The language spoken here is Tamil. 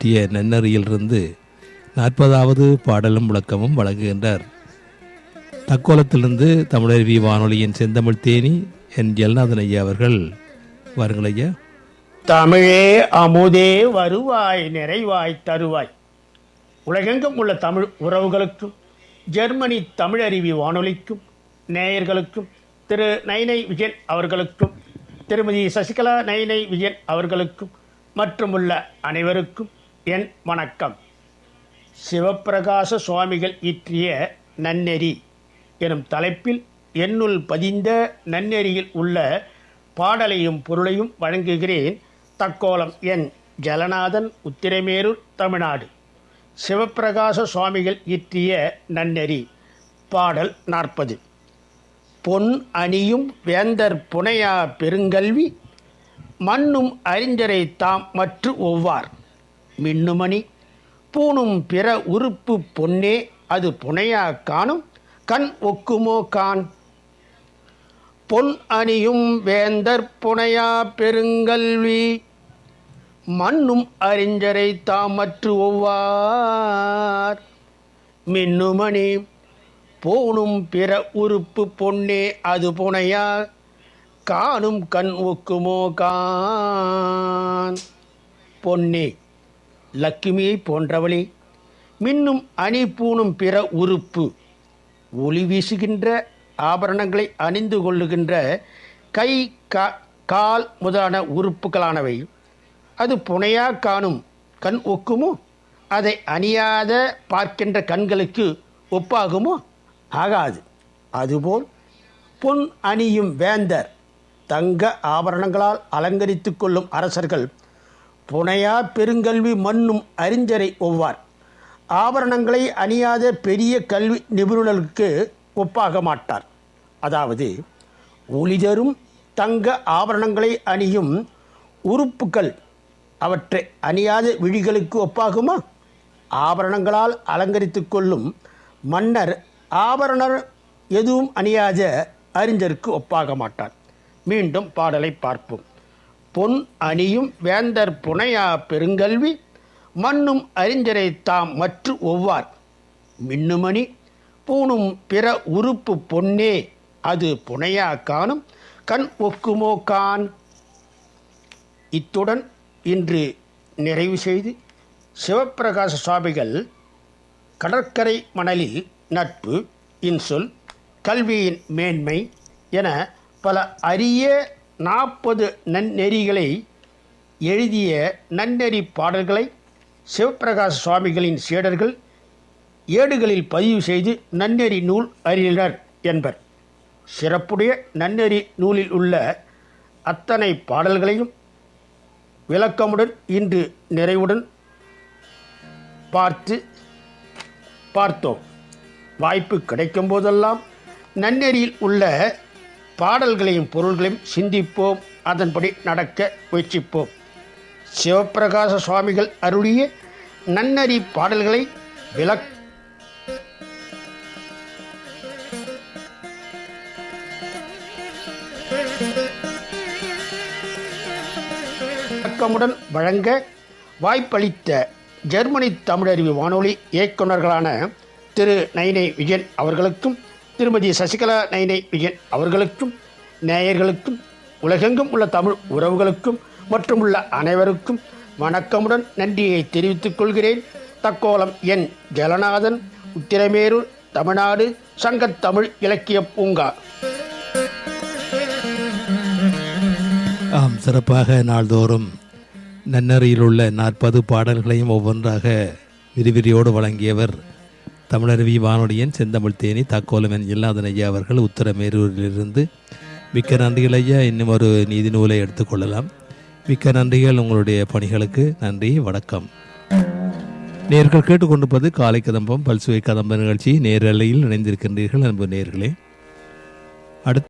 பற்றிய நன்னறியிலிருந்து நாற்பதாவது பாடலும் முழக்கமும் வழங்குகின்றார். தக்கோலத்திலிருந்து தமிழருவி வானொலியின் செந்தமிழ் தேனி என் ஜெல்நாதன் ஐயா அவர்கள் வாருங்கள் ஐயா. தமிழே அமுதே வருவாய் நிறைவாய் தருவாய். உலகெங்கும் உள்ள தமிழ் உறவுகளுக்கும் ஜெர்மனி தமிழருவி வானொலிக்கும் நேயர்களுக்கும் திரு நைனை விஜயன் அவர்களுக்கும் திருமதி சசிகலா நைனை விஜயன் அவர்களுக்கும் மற்றும் உள்ள அனைவருக்கும் என் வணக்கம். சிவப்பிரகாச சுவாமிகள் இயற்றிய நன்னெறி எனும் தலைப்பில் என்னுள் பதிந்த நன்னெறியில் உள்ள பாடலையும் பொருளையும் வழங்குகிறேன் தக்கோலம் என் ஜலநாதன் உத்திரமேரூர் தமிழ்நாடு. சிவப்பிரகாச சுவாமிகள் இயற்றிய நன்னெறி பாடல் நாற்பது. பொன் அணியும் வேந்தர் புனையா பெருங்கல்வி மண்ணும் அறிஞரை தாம் மற்று ஒவ்வார். மின்னுமணி. பூணும் பிற உறுப்பு பொன்னே அது புனையா காணும் கண் ஒக்குமோ கான் பொன் அணியும் வேந்தர் புனையா பெருங்கல்வி மண்ணும் அறிஞரை தாமற்று ஒவ்வார். மின்னுமணி போனும் பிற உறுப்பு பொன்னே அது புனையா காணும் கண் ஒக்குமோ கான் பொன்னே. லக்கிமியை போன்றவளே. மின்னும் அணி பூணும் பிற உறுப்பு. ஒளி வீசுகின்ற ஆபரணங்களை அணிந்து கொள்ளுகின்ற கை கா கால் முதலான உறுப்புகளானவை. அது புனையா காணும் கண் ஒக்குமோ? அதை அணியாத பார்க்கின்ற கண்களுக்கு ஒப்பாகுமோ? ஆகாது. அதுபோல் பொன் அணியும் வேந்தர் தங்க ஆபரணங்களால் அலங்கரித்து கொள்ளும் அரசர்கள் புனையா பெருங்கல்வி மண்ணும் அறிஞரை ஒவ்வார். ஆபரணங்களை அணியாத பெரிய கல்வி நிபுணர்களுக்கு ஒப்பாக மாட்டார். அதாவது ஒளிதரும் தங்க ஆபரணங்களை அணியும் உறுப்புகள் அவற்றை அணியாத விழிகளுக்கு ஒப்பாகுமா? ஆபரணங்களால் அலங்கரித்து கொள்ளும் மன்னர் ஆபரணர் எதுவும் அணியாத அறிஞருக்கு ஒப்பாக மாட்டார். மீண்டும் பாடலை பார்ப்போம். பொன் அணியும் வேந்தர் புனையா பெருங்கல்வி மண்ணும் அறிஞரை தாம் மற்று ஒவ்வார். மின்னுமணி பூணும் பிற உறுப்பு பொன்னே அது புனையா காணும் கண் ஒக்குமோ கான். இத்துடன் இன்று நிறைவு செய்து சிவப்பிரகாச சுவாமிகள் கடற்கரை மணலில் நட்பு இன்சொல் கல்வியின் மேன்மை என பல அரிய நாற்பது நன்னெறிகளை எழுதிய நன்னெறி பாடல்களை சிவப்பிரகாச சுவாமிகளின் சீடர்கள் ஏடுகளில் பதிவு செய்து நன்னெறி நூல் அறிஞர் என்பர். சிறப்புடைய நன்னெறி நூலில் உள்ள அத்தனை பாடல்களையும் விளக்கமுடன் இன்று நிறைவுடன் பார்த்து பார்த்தோம். வாய்ப்பு கிடைக்கும் போதெல்லாம் நன்னெறியில் உள்ள பாடல்களையும் பொருள்களையும் சிந்திப்போம். அதன்படி நடக்க முயற்சிப்போம். சிவப்பிரகாச சுவாமிகள் அருளிய நன்னறி பாடல்களை விளக் விளக்கமுடன் வழங்க வாய்ப்பளித்த ஜெர்மனி தமிழறிவு வானொலி இயக்குநர்களான திரு நைனை விஜயன் அவர்களுக்கும் திருமதி சசிகலா நைனை விஜயன் அவர்களுக்கும் நேயர்களுக்கும் உலகெங்கும் உள்ள தமிழ் உறவுகளுக்கும் மற்றும் உள்ள அனைவருக்கும் வணக்கமுடன் நன்றியை தெரிவித்துக் கொள்கிறேன். தக்கோலம் என் ஜலநாதன் உத்திரமேரூர் தமிழ்நாடு சங்கத்தமிழ் இலக்கிய பூங்கா. ஆம் சிறப்பாக நாள்தோறும் நன்னறியில் உள்ள நாற்பது பாடல்களையும் ஒவ்வொன்றாக விரிவிரியோடு வழங்கியவர் தமிழருவி வானொலியின் செந்தமிழ் தேனி தாக்கோலமன் இல்லாதன் ஐயா அவர்கள் உத்தரமேரூரிலிருந்து. மிக்க நன்றிகள் ஐயா. இன்னும் ஒரு நீதி நூலை எடுத்துக்கொள்ளலாம் மிக்க நன்றிகள் உங்களுடைய பணிகளுக்கு. நன்றி. வணக்கம். நேர்கள் கேட்டுக்கொண்டிருப்பது காலை கதம்பம். பல்சுவை கதம்ப நிகழ்ச்சி. நேரலையில் இணைந்திருக்கின்றீர்கள் அன்பு நேர்களே. அடுத்த